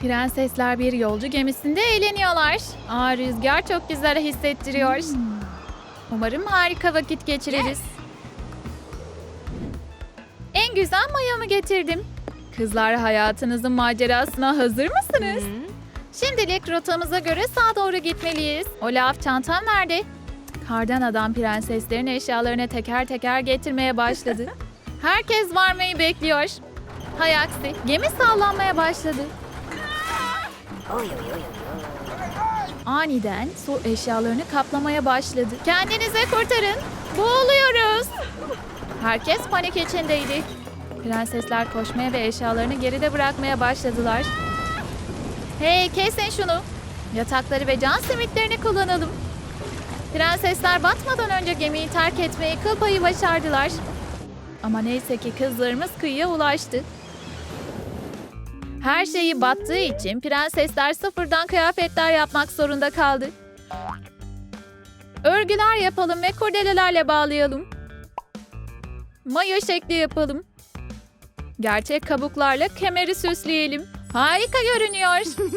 Prensesler bir yolcu gemisinde eğleniyorlar. Aa rüzgar çok güzel hissettiriyor. Umarım harika vakit geçiririz. En güzel mayamı getirdim. Kızlar hayatınızın macerasına hazır mısınız? Şimdilik rotamıza göre sağa doğru gitmeliyiz. Olaf çantam nerede? Kardan adam prenseslerin eşyalarını teker teker getirmeye başladı. Herkes varmayı bekliyor. Hay aksi gemi sallanmaya başladı. Aniden su eşyalarını kaplamaya başladı. Kendinize kurtarın. Boğuluyoruz. Herkes panik içindeydi. Prensesler koşmaya ve eşyalarını geride bırakmaya başladılar. Hey kesin şunu. Yatakları ve can simitlerini kullanalım. Prensesler batmadan önce gemiyi terk etmeyi kıl payı başardılar. Ama neyse ki kızlarımız kıyıya ulaştı. Her şeyi battığı için prensesler sıfırdan kıyafetler yapmak zorunda kaldı. Örgüler yapalım ve kurdelelerle bağlayalım. Mayo şekli yapalım. Gerçek kabuklarla kemeri süsleyelim. Harika görünüyor.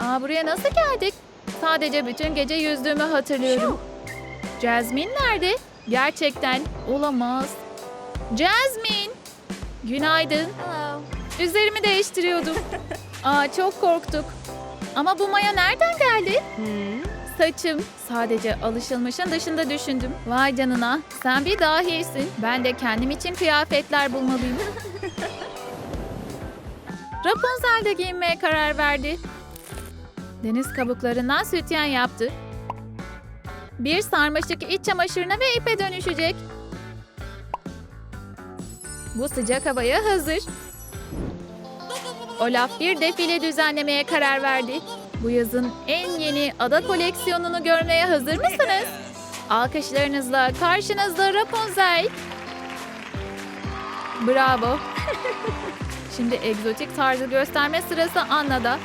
Aa, buraya nasıl geldik? Sadece bütün gece yüzdüğümü hatırlıyorum. Jasmine nerede? Gerçekten olamaz. Jasmine! Günaydın. Üzerimi değiştiriyordum. Aa çok korktuk. Ama bu maya nereden geldi? Saçım. Sadece alışılmışın dışında düşündüm. Vay canına. Sen bir dahisin. Ben de kendim için kıyafetler bulmalıyım. Rapunzel de giyinmeye karar verdi. Deniz kabuklarından sütyen yaptı. Bir sarmaşık iç çamaşırına ve ipe dönüşecek. Bu sıcak havaya hazır. Olaf bir defile düzenlemeye karar verdi. Bu yazın en yeni ada koleksiyonunu görmeye hazır mısınız? Alkışlarınızla karşınızda Rapunzel. Bravo. Şimdi egzotik tarzı gösterme sırası Anna'da.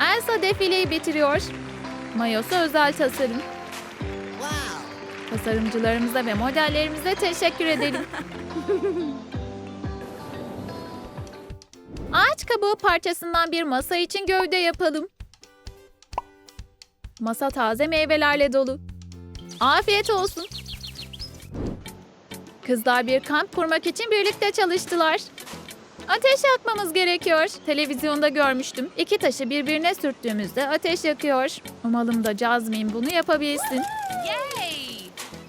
Elsa defileyi bitiriyor. Mayosu özel tasarım. Tasarımcılarımıza ve modellerimize teşekkür edelim. Kabuğu parçasından bir masa için gövde yapalım. Masa taze meyvelerle dolu. Afiyet olsun. Kızlar bir kamp kurmak için birlikte çalıştılar. Ateş yakmamız gerekiyor. Televizyonda görmüştüm. İki taşı birbirine sürttüğümüzde ateş yakıyor. Umalım da Jasmine bunu yapabilsin.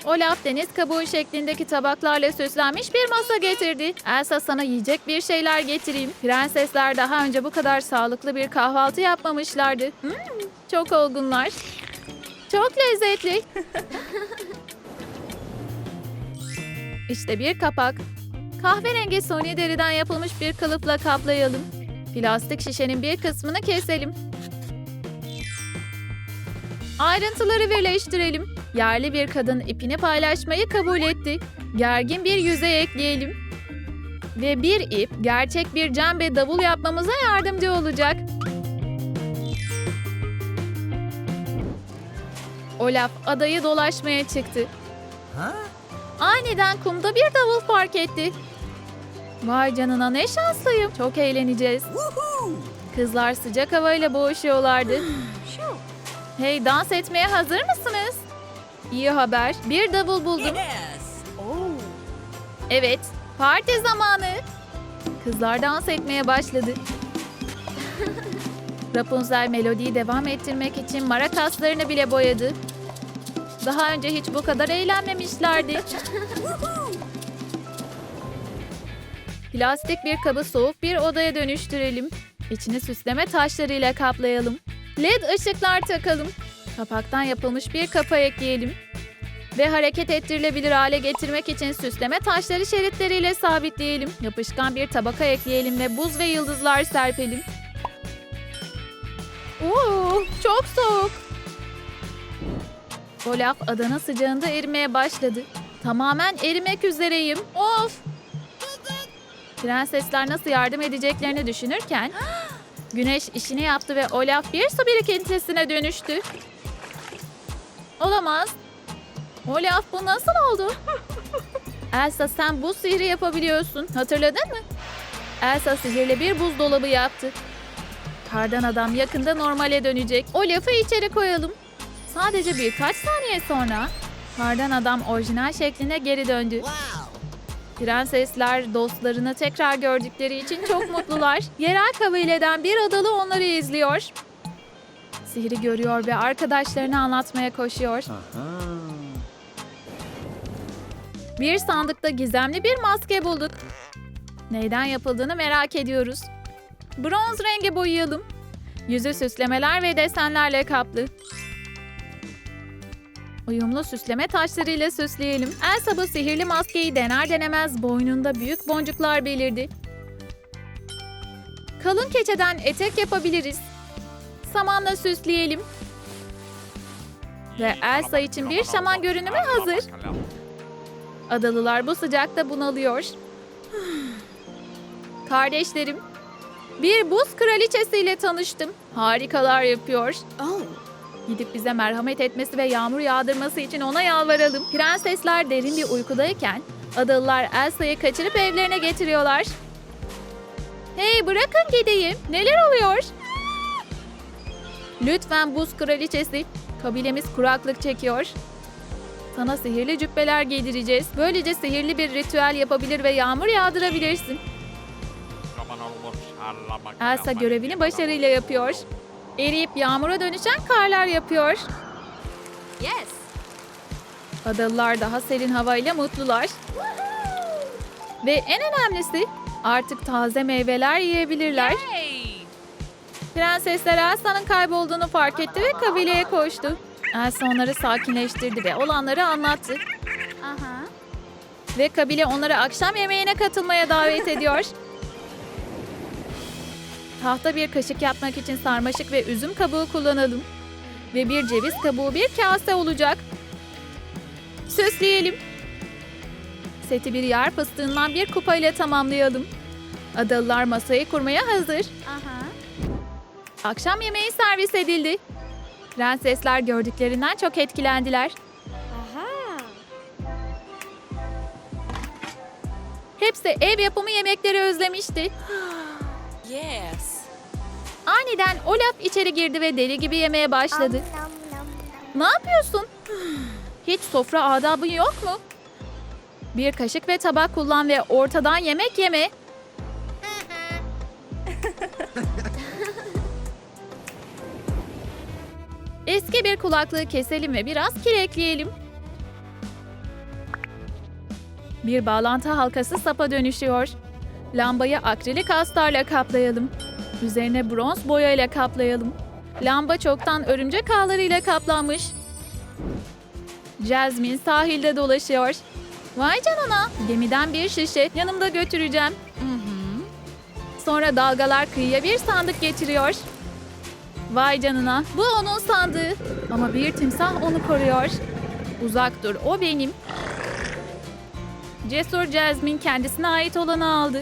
Olaf deniz kabuğu şeklindeki tabaklarla süslenmiş bir masa getirdi. Elsa sana yiyecek bir şeyler getireyim. Prensesler daha önce bu kadar sağlıklı bir kahvaltı yapmamışlardı. Hmm, çok olgunlar. Çok lezzetli. işte bir kapak. Kahverengi suni deriden yapılmış bir kalıpla kaplayalım. Plastik şişenin bir kısmını keselim. Ayrıntıları birleştirelim. Yerli bir kadın ipini paylaşmayı kabul etti. Gergin bir yüzey ekleyelim. Ve bir ip gerçek bir cembe davul yapmamıza yardımcı olacak. Olaf adayı dolaşmaya çıktı. Aniden kumda bir davul fark etti. Vay canına ne şanslıyım. Çok eğleneceğiz. Kızlar sıcak havayla boğuşuyorlardı. Hey dans etmeye hazır mısınız? İyi haber. Bir davul buldum. Evet, parti zamanı. Kızlar dans etmeye başladı. Rapunzel melodiyi devam ettirmek için marakaslarını bile boyadı. Daha önce hiç bu kadar eğlenmemişlerdi. Plastik bir kabı soğuk bir odaya dönüştürelim. İçini süsleme taşlarıyla kaplayalım. LED ışıklar takalım. Kapaktan yapılmış bir kafa ekleyelim. Ve hareket ettirilebilir hale getirmek için süsleme taşları şeritleriyle sabitleyelim. Yapışkan bir tabaka ekleyelim ve buz ve yıldızlar serpelim. Oo, çok soğuk. Olaf adanın sıcağında erimeye başladı. Tamamen erimek üzereyim. Of! Prensesler nasıl yardım edeceklerini düşünürken güneş işini yaptı ve Olaf bir su birikintisine dönüştü. Olamaz. Olaf bu nasıl oldu? Elsa sen bu sihri yapabiliyorsun. Hatırladın mı? Elsa sihirli bir buzdolabı yaptı. Kardan adam yakında normale dönecek. O lafı içeri koyalım. Sadece birkaç saniye sonra kardan adam orijinal şekline geri döndü. Prensesler dostlarını tekrar gördükleri için çok mutlular. Yerel kabileden bir adalı onları izliyor. Sihri görüyor ve arkadaşlarına anlatmaya koşuyor. Bir sandıkta gizemli bir maske bulduk. Neyden yapıldığını merak ediyoruz. Bronz rengi boyayalım. Yüzü süslemeler ve desenlerle kaplı. Uyumlu süsleme taşlarıyla süsleyelim. Elsa bu sihirli maskeyi dener denemez boynunda büyük boncuklar belirdi. Kalın keçeden etek yapabiliriz. Samanla süsleyelim. Ve Elsa için bir şaman görünümü hazır. Adalılar bu sıcakta bunalıyor. Kardeşlerim, bir buz kraliçesiyle tanıştım. Harikalar yapıyor. Gidip bize merhamet etmesi ve yağmur yağdırması için ona yalvaralım. Prensesler derin bir uykudayken adalılar Elsa'yı kaçırıp evlerine getiriyorlar. Hey bırakın gideyim. Neler oluyor? Lütfen buz kraliçesi. Kabilemiz kuraklık çekiyor. Sana sihirli cübbeler giydireceğiz. Böylece sihirli bir ritüel yapabilir ve yağmur yağdırabilirsin. Elsa görevini başarıyla yapıyor. Eriyip yağmura dönüşen karlar yapıyor. Yes. Adalılar daha serin havayla mutlular. Ve en önemlisi artık taze meyveler yiyebilirler. Hey. Prensesler Elsa'nın kaybolduğunu fark etti ve kabileye koştu. Elsa onları sakinleştirdi ve olanları anlattı. Aha. Ve kabile onları akşam yemeğine katılmaya davet ediyor. Tahta bir kaşık yapmak için sarmaşık ve üzüm kabuğu kullanalım. Ve bir ceviz kabuğu bir kase olacak. Süsleyelim. Seti bir yer fıstığından bir kupa ile tamamlayalım. Adalılar masayı kurmaya hazır. Aha. Akşam yemeği servis edildi. Prensesler gördüklerinden çok etkilendiler. Aha. Hepsi ev yapımı yemekleri özlemişti. Yes. Aniden Olaf içeri girdi ve deli gibi yemeye başladı. Ne yapıyorsun? Hiç sofra adabı yok mu? Bir kaşık ve tabak kullan ve ortadan yemek yeme. Eski bir kulaklığı keselim ve biraz kil ekleyelim. Bir bağlantı halkası sapa dönüşüyor. Lambayı akrilik astarla kaplayalım. Üzerine bronz boyayla kaplayalım. Lamba çoktan örümcek ağlarıyla kaplanmış. Jasmine sahilde dolaşıyor. Vay canına, gemiden bir şişe yanımda götüreceğim. Sonra dalgalar kıyıya bir sandık getiriyor. Vay canına, bu onun sandığı. Ama bir timsah onu koruyor. Uzak dur, o benim. Cesur Jasmine kendisine ait olanı aldı.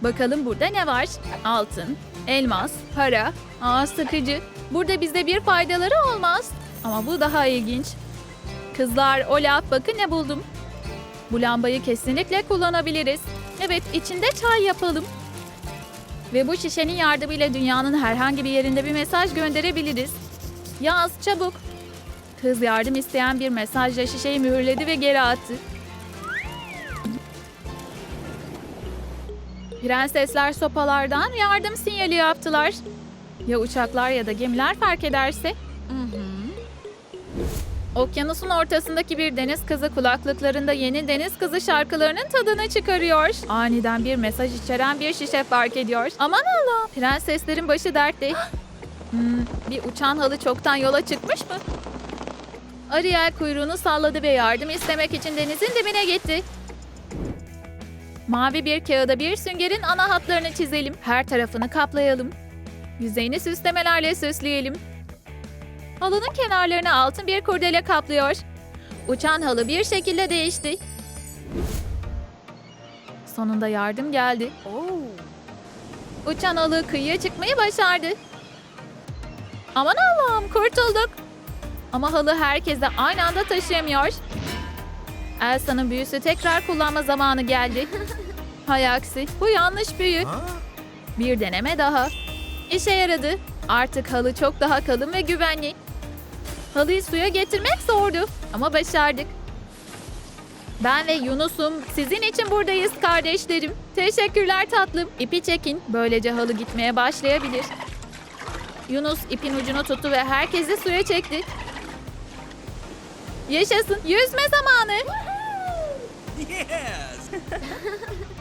Bakalım burada ne var? Altın, elmas, para, ağız sıkıcı. Burada bize bir faydaları olmaz. Ama bu daha ilginç. Kızlar, Olaf bakın ne buldum. Bu lambayı kesinlikle kullanabiliriz. Evet, içinde çay yapalım. Ve bu şişenin yardımıyla dünyanın herhangi bir yerinde bir mesaj gönderebiliriz. Yaz, çabuk. Kız yardım isteyen bir mesajla şişeyi mühürledi ve geri attı. Prensesler sopalardan yardım sinyali yaptılar. Ya uçaklar ya da gemiler fark ederse? Okyanusun ortasındaki bir deniz kızı kulaklıklarında yeni deniz kızı şarkılarının tadını çıkarıyor. Aniden bir mesaj içeren bir şişe fark ediyor. Aman Allah! Prenseslerin başı dertte. Hmm, bir uçan halı çoktan yola çıkmış mı? Ariel kuyruğunu salladı ve yardım istemek için denizin dibine gitti. Mavi bir kağıda bir süngerin ana hatlarını çizelim. Her tarafını kaplayalım. Yüzeyini süslemelerle süsleyelim. Halının kenarlarını altın bir kurdele kaplıyor. Uçan halı bir şekilde değişti. Sonunda yardım geldi. Uçan halı kıyıya çıkmayı başardı. Aman Allah'ım kurtulduk. Ama halı herkese aynı anda taşıyamıyor. Elsa'nın büyüsü tekrar kullanma zamanı geldi. Hay aksi. Bu yanlış büyü. Bir deneme daha. İşe yaradı. Artık halı çok daha kalın ve güvenli. Halıyı suya getirmek zordu ama başardık. Ben ve Yunus'um sizin için buradayız kardeşlerim. Teşekkürler tatlım. İpi çekin. Böylece halı gitmeye başlayabilir. Yunus ipin ucunu tuttu ve herkesi suya çekti. Yaşasın. Yüzme zamanı. Yes.